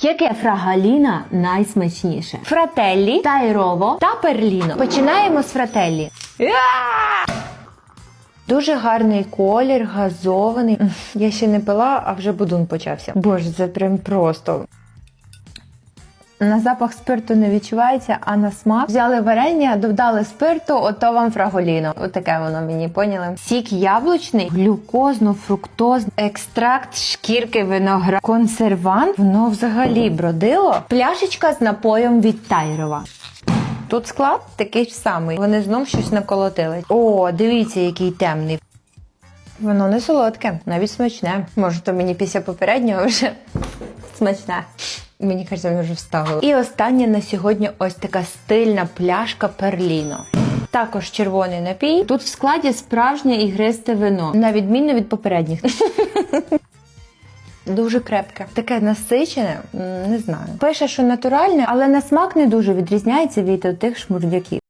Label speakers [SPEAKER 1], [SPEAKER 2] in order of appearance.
[SPEAKER 1] Яке фрагаліна найсмачніше? Фрателлі, тайрово та перліно. Починаємо з фрателлі. Дуже гарний колір, газований. Я ще не пила, а вже будун почався. Боже, це прям просто. На запах спирту не відчувається, а на смак взяли варення, додали спирту, ото вам фраголіно. Отаке воно мені поняли. Сік яблучний, глюкозно-фруктозний, екстракт шкірки винограду, консервант. Воно взагалі бродило. Пляшечка з напоєм від Тайрова. Тут склад такий ж самий. Вони знов щось наколотили. О, дивіться, який темний. Воно не солодке, навіть смачне. Може, то мені після попереднього вже смачне. Мені кажеться, воно вже вставили. І остання на сьогодні ось така стильна пляшка перліно. Також червоний напій. Тут в складі справжнє ігристе вино, на відміну від попередніх. Дуже крепке. Таке насичене, не знаю. Пише, що натуральне, але на смак не дуже відрізняється від тих шмурдяків.